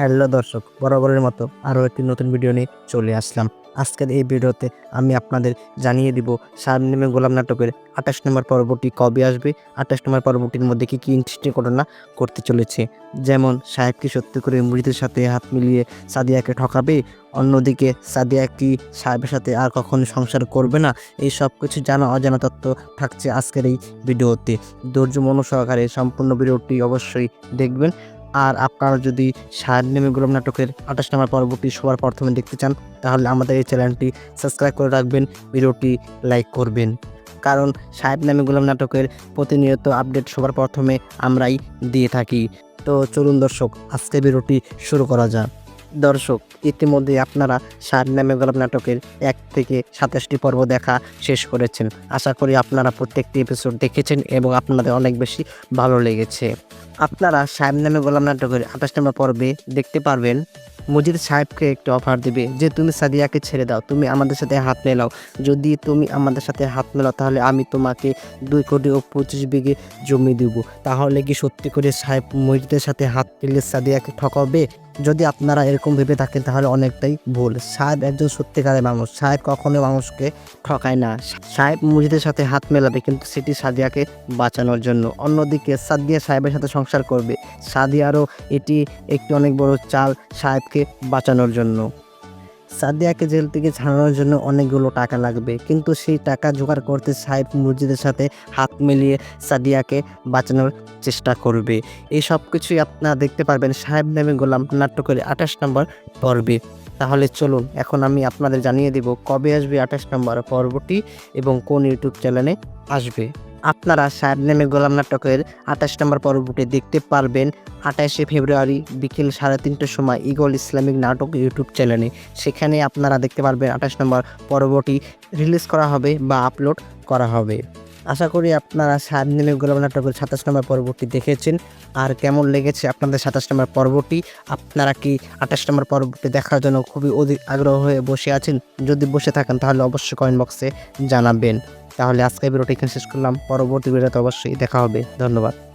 Hello দর্শক, বরাবরের মতো আরও একটি নতুন ভিডিও নিয়ে চলে আসলাম। আজকের এই ভিডিওতে আমি আপনাদের জানিয়ে দিব সামনেমে গোলাম নাটকের আঠাশ নম্বর পর্বটি কবে আসবে, আঠাশ নম্বর পর্বটির মধ্যে কী কী ইন্টারেস্টিং ঘটনা করতে চলেছে। যেমন সাহেবকে সত্যি করে মৃতের সাথে হাত মিলিয়ে সাদিয়াকে ঠকাবে? অন্যদিকে, সাদিয়া কি সাহেবের সাথে আর কখনো সংসার করবে না? এই সব কিছু জানা অজানা তত্ত্ব থাকছে আজকের এই ভিডিওতে। ধৈর্য মনোসহকারে সম্পূর্ণ ভিডিওটি অবশ্যই দেখবেন। আর আপনারা যদি সাহেব নেমে গোলাম নাটকের আঠাশ নম্বর পরবর্তী সবার প্রথমে দেখতে চান, তাহলে আমাদের এই চ্যানেলটি সাবস্ক্রাইব করে রাখবেন, ভিডিওটি লাইক করবেন। কারণ সাহেব নামে গোলাম নাটকের প্রতিনিয়ত আপডেট সবার প্রথমে আমরাই দিয়ে থাকি। তো চলুন দর্শক আজকে ভিডিওটি শুরু করা যাক। দর্শক ইতিমধ্যে আপনারা সাহেব নামে গোলাপ নাটকের এক থেকে সাতাশটি পর্ব দেখা শেষ করেছেন। আশা করি আপনারা প্রত্যেকটি এপিসোড দেখেছেন এবং আপনাদের অনেক বেশি ভালো লেগেছে। আপনারা সাহেব নামে গোলাম নাটকের আঠাশ নম্বর পর্বে দেখতে পারবেন। মজিদ সাহেবকে একটি অফার দিবে যে, তুমি সাদিয়াকে ছেড়ে দাও, তুমি আমাদের সাথে হাত মেলাও। যদি তুমি আমাদের সাথে হাত মেলাও, তাহলে আমি তোমাকে দুই কোটি ও পঁচিশ বিঘে জমি দিব। তাহলে কি সত্যি করে সাহেব মজিদের সাথে হাত মিলিয়ে সাদিয়াকে ঠকাবে? যদি আপনারা এরকম ভেবে থাকেন, তাহলে অনেকটাই ভুল। সাহেব একজন সত্যিকারের মানুষ। সাহেব কখনো মানুষকে ঠকায় না। সাহেব মুজিদের সাথে হাত মেলাবে, কিন্তু সেটি সাদিয়াকে বাঁচানোর জন্য। অন্যদিকে সাদিয়া সাহেবের সাথে সংসার করবে। সাদিয়ারও এটি একটি অনেক বড় চাল সাহেবকে বাঁচানোর জন্য। সাদিয়াকে জেল থেকে ছাড়ানোর জন্য অনেকগুলো টাকা লাগবে, কিন্তু সেই টাকা জোগাড় করতে সাহেব মুরজিদের সাথে হাত মিলিয়ে সাদিয়াকে বাঁচানোর চেষ্টা করবে। এই সব কিছুই আপনারা দেখতে পারবেন সাহেব নামে গোলাম নাটকের আঠাশ নম্বর পর্বে। তাহলে চলুন, এখন আমি আপনাদের জানিয়ে দিব কবে আসবে আঠাশ নম্বর পর্বটি এবং কোন ইউটিউব চ্যানেলে আসবে। আপনারা সাহেব নেমে গোলাম নাটকের আঠাশ নম্বর পর্বটি দেখতে পারবেন আঠাশে ফেব্রুয়ারি বিকেল সাড়ে তিনটের সময় ইগল ইসলামিক নাটক ইউটিউব চ্যানেলে। সেখানে আপনারা দেখতে পারবেন আঠাশ নম্বর পর্বটি রিলিজ করা হবে বা আপলোড করা হবে। আশা করি আপনারা সাহেব নামে গোলাম নাটকের সাতাশ নম্বর পর্বটি দেখেছেন। আর কেমন লেগেছে আপনাদের সাতাশ নম্বর পর্বটি? আপনারা কি আঠাশ নম্বর পর্বটি দেখার জন্য খুবই অধিক আগ্রহ হয়ে বসে আছেন? যদি বসে থাকেন তাহলে অবশ্যই কমেন্ট বক্সে জানাবেন। তাহলে আজকে ভিডিওটি এখানে শেষ করলাম। পরবর্তী ভিডিওতে অবশ্যই দেখা হবে। ধন্যবাদ।